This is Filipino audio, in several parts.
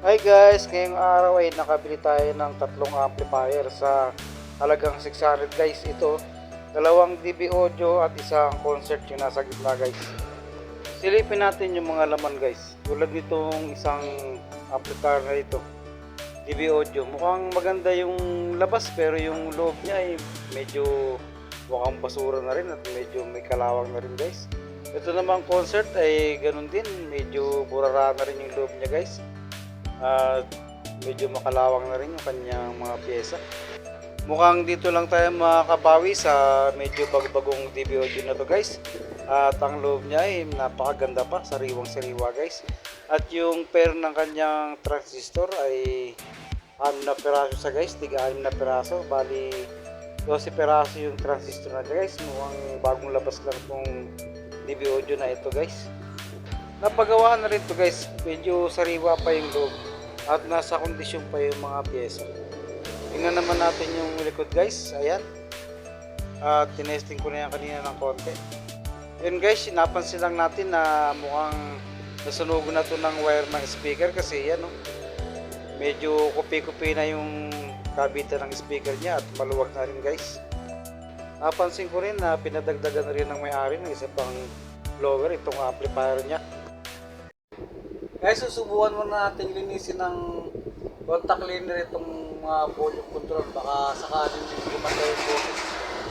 Hi guys, ngayong araw ay nakabili tayo ng tatlong amplifier sa halagang 600 guys. Ito, dalawang DB audio at isang concert yung nasa gitna guys. Silipin natin yung mga laman guys. Tulad nitong isang amplifier na ito. DB audio. Mukhang maganda yung labas pero yung loob niya ay medyo mukhang basura na rin at medyo may kalawang na rin guys. Ito namang concert ay ganun din. Medyo burara na rin yung loob niya guys at medyo makalawang na rin yung kanyang mga pyesa. Mukhang dito lang tayo makakabawi sa medyo bagbagong DB audio na to guys. At ang loob niya ay napakaganda pa, sariwang sariwa guys. At yung pair ng kanyang transistor ay 6 na piraso sa guys, tiga 6 na piraso. Bali 12 piraso yung transistor na guys. Mukhang bagong labas lang itong DB na ito guys. Napagawa na rin to guys. Medyo sariwa pa yung loob. At nasa kondisyon pa yung mga pyesa. Tingnan naman natin yung likod guys. Ayan. At tinesting ko na yan kanina ng konti. Yun guys, napansin lang natin na mukhang nasunugan na to ng wire ng speaker kasi yan oh. Medyo kupi-kupi na yung kabitan ng speaker niya at maluwag na rin guys. Napansin ko rin na pinadagdagan na rin ng may-ari ng isa pang blower itong amplifier niya. Guys, susubukan muna natin linisin ng contact cleaner itong mga volume control. Baka sakaling gumanda yung boses.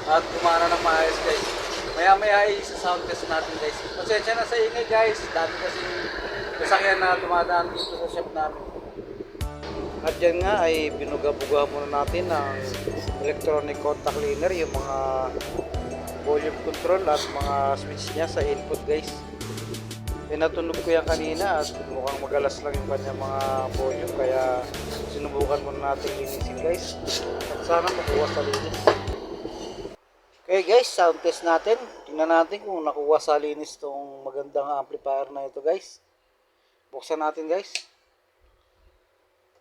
At gumana ng maayos guys. Maya maya ay sa sound test natin guys. Pasensya na sa ingay guys. Dami kasi sasakyan na dumadaan dito sa shop namin. At yan nga ay binuga-buga muna natin ng electronic contact cleaner yung mga volume control at mga switch niya sa input guys. Pinatunog ko yan kanina at mukhang magalas lang yung kanya mga volume kaya sinubukan muna natin linisin guys. At sana makuha sa linis. Okay guys, sound test natin. Tingnan natin kung nakuha sa linis tong magandang amplifier na ito guys. Buksan natin guys.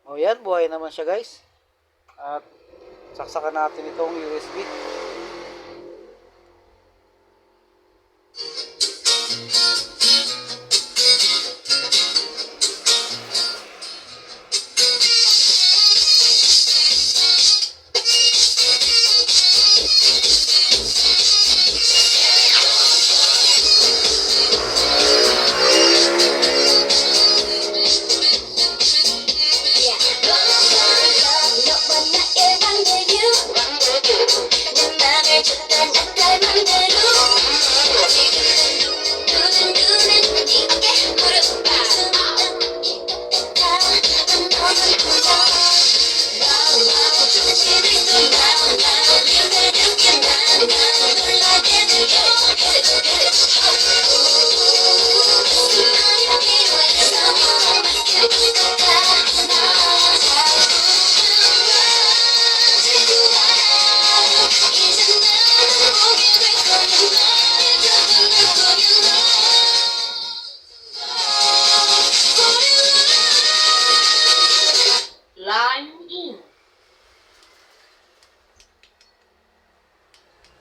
O yan, buhay naman siya guys. At saksakan natin itong USB.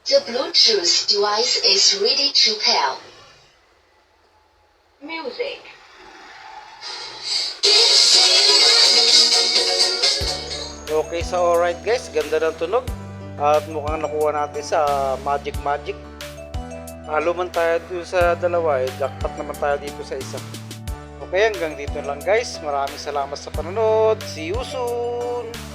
The Bluetooth device is ready to pair. Music. Okay, so alright guys, ganda ng tunog. At mukhang nakuha natin sa Magic Magic. Talo man tayo dito sa dalawa, eh, jackpot naman tayo dito sa isa. Okay, hanggang dito lang guys. Maraming salamat sa panonood. See you soon!